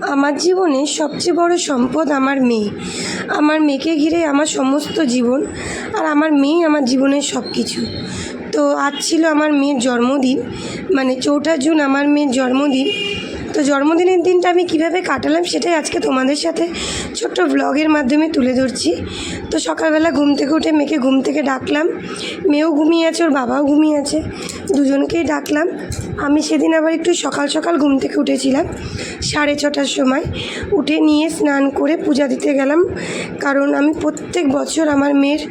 আমার জীবনে সবচেয়ে বড় সম্পদ আমার মেয়ে। আমার মেয়েকে ঘিরে আমার সমস্ত জীবন আর আমার মেয়ে আমার জীবনের সব কিছু তো আজ ছিল আমার মেয়ের জন্মদিন মানে চৌঠা জুন আমার মেয়ের জন্মদিন। তো জন্মদিনের দিনটা আমি কীভাবে কাটালাম সেটাই আজকে তোমাদের সাথে ছোট্ট ব্লগের মাধ্যমে তুলে ধরছি। তো সকালবেলা ঘুম থেকে উঠে মেয়েকে ঘুম থেকে ডাকলাম। মেয়েও ঘুমিয়ে আছে, ওর বাবাও ঘুমিয়ে আছে। দুজনকেই ডাকলাম। আমি সেদিন আবার একটু সকাল সকাল ঘুম থেকে উঠেছিলাম, সাড়ে ছটার সময়। উঠে নিয়ে স্নান করে পূজা দিতে গেলাম। কারণ আমি প্রত্যেক বছর আমার মেয়ের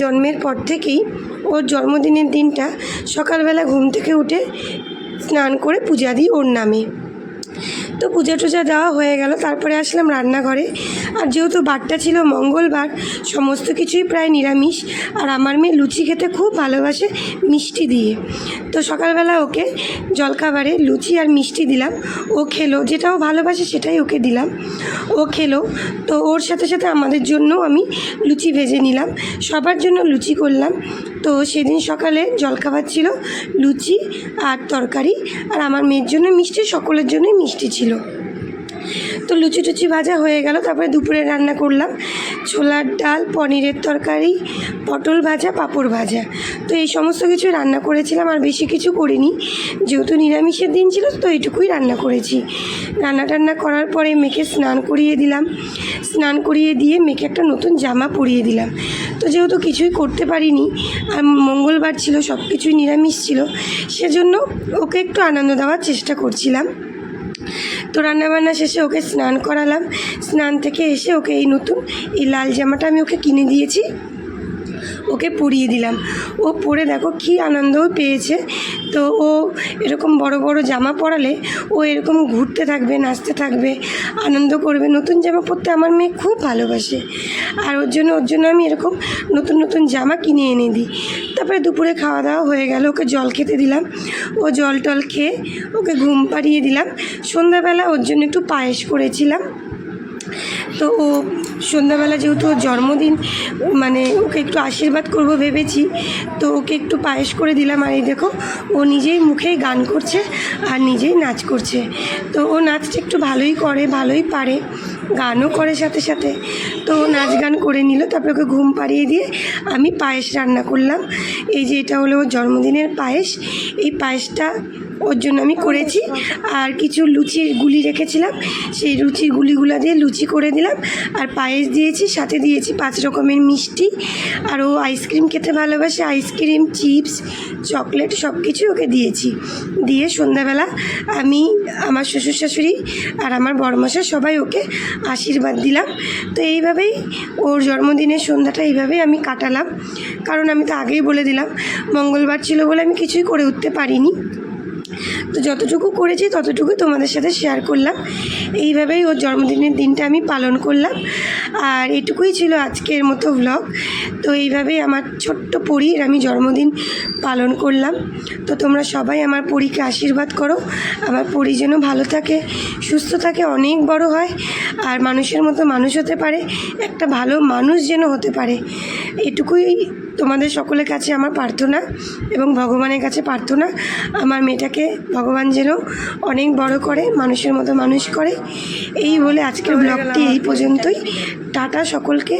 জন্মের পর থেকেই ওর জন্মদিনের দিনটা সকালবেলা ঘুম থেকে উঠে স্নান করে পূজা দিই ওর নামে। তো পূজা টুজা দেওয়া হয়ে গেল, তারপরে আসলাম রান্নাঘরে। আর যেহেতু বারটা ছিল মঙ্গলবার, সমস্ত কিছুই প্রায় নিরামিষ। আর আমার মেয়ে লুচি খেতে খুব ভালোবাসে মিষ্টি দিয়ে। তো সকালবেলা ওকে জলখাবারে লুচি আর মিষ্টি দিলাম। ও খেলো, যেটাও ভালোবাসে সেটাই ওকে দিলাম। ও খেলো, তো ওর সাথে সাথে আমাদের জন্য আমি লুচি ভেজে নিলাম। সবার জন্য লুচি করলাম। তো সেদিন সকালে জলখাবার ছিল, লুচি আর তরকারি। আর আমার মেয়ের জন্য মিষ্টি, সকলের জন্যই মিষ্টি। ছিল। তো লুচি টুচি ভাজা হয়ে গেল, তারপরে দুপুরে রান্না করলাম। ছোলার ডাল, পনিরের তরকারি, পটল ভাজা, পাঁপড় ভাজা। তো এই সমস্ত কিছু রান্না করেছিলাম, আর বেশি কিছু করিনি। যেহেতু নিরামিষের দিন ছিল, তো এইটুকুই রান্না করেছি। রান্না টান্না করার পরে মেয়েকে স্নান করিয়ে দিলাম। স্নান করিয়ে দিয়ে মেয়েকে একটা নতুন জামা পরিয়ে দিলাম। তো যেহেতু কিছুই করতে পারিনি, আর মঙ্গলবার ছিল সব কিছুই নিরামিষ ছিল, সেজন্য ওকে একটু আনন্দ দেওয়ার চেষ্টা করছিলাম। তো রান্নাবান্না শেষে ওকে স্নান করালাম। স্নান থেকে এসে ওকে এই নতুন এই লাল জামাটা আমি ওকে কিনে দিয়েছি। ওকে পরিয়ে দিলাম। ও পরে দেখো কি আনন্দও পেয়েছে। তো ও এরকম বড় বড় জামা পরালে ও এরকম ঘুরতে থাকবে, নাচতে থাকবে, আনন্দ করবে। নতুন জামা পরতে আমার মেয়ে খুব ভালোবাসে। আর ওর জন্য ওর জন্য আমি এরকম নতুন নতুন জামা কিনে এনে দিই। তারপরে দুপুরে খাওয়া দাওয়া হয়ে গেল, ওকে জল খেতে দিলাম। ও জল টল খেয়ে ওকে ঘুম পাড়িয়ে দিলাম। সন্ধ্যাবেলা ওর জন্য একটু পায়েস করেছিলাম। তো ও সন্ধ্যাবেলা যেহেতু ওর জন্মদিন মানে ওকে একটু আশীর্বাদ করব ভেবেছি, তো ওকে একটু পায়েস করে দিলাম। আর এই দেখো, ও নিজেই মুখেই গান করছে আর নিজেই নাচ করছে। তো ও নাচটা একটু ভালোই করে, ভালোই পারে, গানও করে সাথে সাথে। তো নাচ গান করে নিল, তারপরে ওকে ঘুম পাড়িয়ে দিয়ে আমি পায়েস রান্না করলাম। এই যে এটা হলো ওর জন্মদিনের পায়েস। এই পায়েসটা ওর জন্য আমি করেছি। আর কিছু লুচির গুলি রেখেছিলাম। সেই লুচির গুলিগুলো দিয়ে লুচি করে দিলাম। আর পায়েস দিয়েছি, সাথে দিয়েছি পাঁচ রকমের মিষ্টি। আর ও আইসক্রিম খেতে ভালোবাসে, আইসক্রিম, চিপস, চকলেট সব কিছু ওকে দিয়েছি। দিয়ে সন্ধ্যাবেলা আমি, আমার শ্বশুর শাশুড়ি আর আমার বড়মশা সবাই ওকে আশীর্বাদ দিলাম। তো এইভাবেই ওর জন্মদিনের সন্ধ্যাটা এইভাবেই আমি কাটালাম। কারণ আমি তো আগেই বলে দিলাম, মঙ্গলবার ছিল বলে আমি কিছুই করে উঠতে পারিনি। তো যতটুকু করেছি, ততটুকু তোমাদের সাথে শেয়ার করলাম। এইভাবেই ওর জন্মদিনের দিনটা আমি পালন করলাম। আর এটুকুই ছিল আজকের মতো ভ্লগ তো এইভাবেই আমার ছোট্ট পরীর আমি জন্মদিন পালন করলাম। তো তোমরা সবাই আমার পরীকে আশীর্বাদ করো। আমার পরী যেন ভালো থাকে, সুস্থ থাকে, অনেক বড় হয়। আর মানুষের মতো মানুষ হতে পারে, একটা ভালো মানুষ যেন হতে পারে। এটুকুই তোমাদের সকলের কাছে আমার প্রার্থনা এবং ভগবানের কাছে প্রার্থনা। আমার মেয়েটাকে ভগবান যেন অনেক বড় করে মানুষের মতো মানুষ করে। এই বলে আজকের ব্লগটি এই পর্যন্তই। টাটা সকলকে।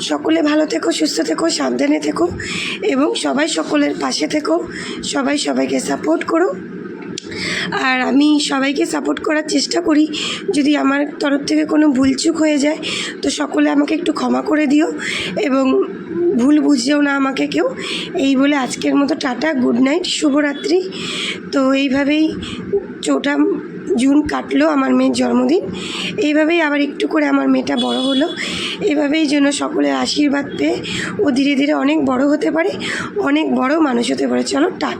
সকলে ভালো থেকো সুস্থ থেকো সাবধানে থেকো এবং সবাই সকলের পাশে থেকো। সবাই সবাইকে সাপোর্ট করো। আর আমি সবাইকে সাপোর্ট করার চেষ্টা করি। যদি আমার তরফ থেকে কোনো ভুলচুক হয়ে যায় তো সকলে আমাকে একটু ক্ষমা করে দিও এবং ভুল বুঝেও না আমাকে কেউ। এই বলে আজকের মতো টাটা, গুড নাইট, শুভরাত্রি। তো এইভাবেই চৌঠা জুন কাটলো আমার মেয়ের জন্মদিন। এইভাবেই আবার একটু করে আমার মেয়েটা বড় হলো। এভাবেই যেন সকলের আশীর্বাদ পেয়ে ও ধীরে ধীরে অনেক বড় হতে পারে, অনেক বড় মানুষ হতে পারে। চলো টাটা।